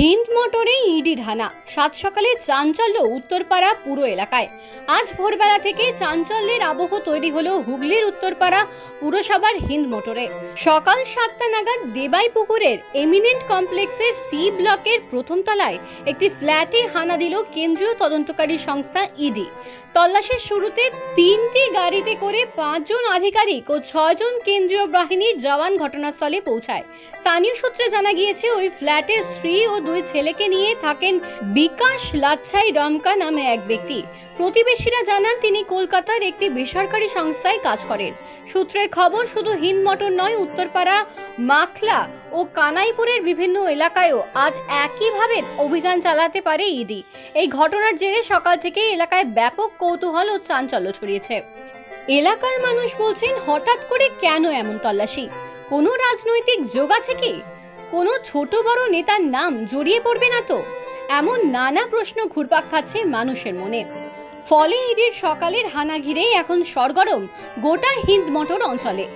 হিন্দ মোটরে ইডির হানা সাত সকালে চাঞ্চল্য উত্তরপাড়া পুরো এলাকায়। আজ ভোরবেলা থেকে চাঞ্চল্যের আবহ তৈরি হলো হুগলির উত্তরপাড়া পুরসভার হিন্দ মোটরে। সকাল সাতটা নাগাদ দেবাই পুকুরের এমিনেন্ট কমপ্লেক্সের সি ব্লকের প্রথম তলায় একটি ফ্ল্যাটে হানা দিল কেন্দ্রীয় তদন্তকারী সংস্থা ইডি। তল্লাশির শুরুতে তিনটি গাড়িতে করে পাঁচজন আধিকারিক ও ছয়জন কেন্দ্রীয় বাহিনীর জওয়ান ঘটনাস্থলে পৌঁছায়। স্থানীয় সূত্রে জানা গিয়েছে, ওই ফ্ল্যাটের স্ত্রী ও দুই ছেলেকে নিয়ে থাকেন বিকাশ লাচ্ছাই রমকা নামে এক ব্যক্তি। প্রতিবেশীরা জানান, তিনি কলকাতার একটি বেসরকারি সংস্থায় কাজ করেন। সূত্রের খবর, শুধু হিন্দ মোটর নয়, উত্তরপাড়া, মাখলা ও কানাইপুরের বিভিন্ন এলাকায়ও আজ একইভাবে অভিযান চালাতে পারে ইডি। এই ঘটনার জেরে সকাল থেকে এলাকায় ব্যাপক কৌতূহল ও চাঞ্চল্য ছড়িয়েছে। এলাকার মানুষ বলছেন, হঠাৎ করে কেন এমন তল্লাশি? কোনো রাজনৈতিক যোগ আছে কি? কোনো ছোট বড় নেতার নাম জড়িয়ে পড়বে না তো? এমন নানা প্রশ্ন ঘুরপাক খাচ্ছে মানুষের মনে। ফলে ঈদের সকালের হানা ঘিরেই এখন সরগরম গোটা হিন্দ মটর অঞ্চলে।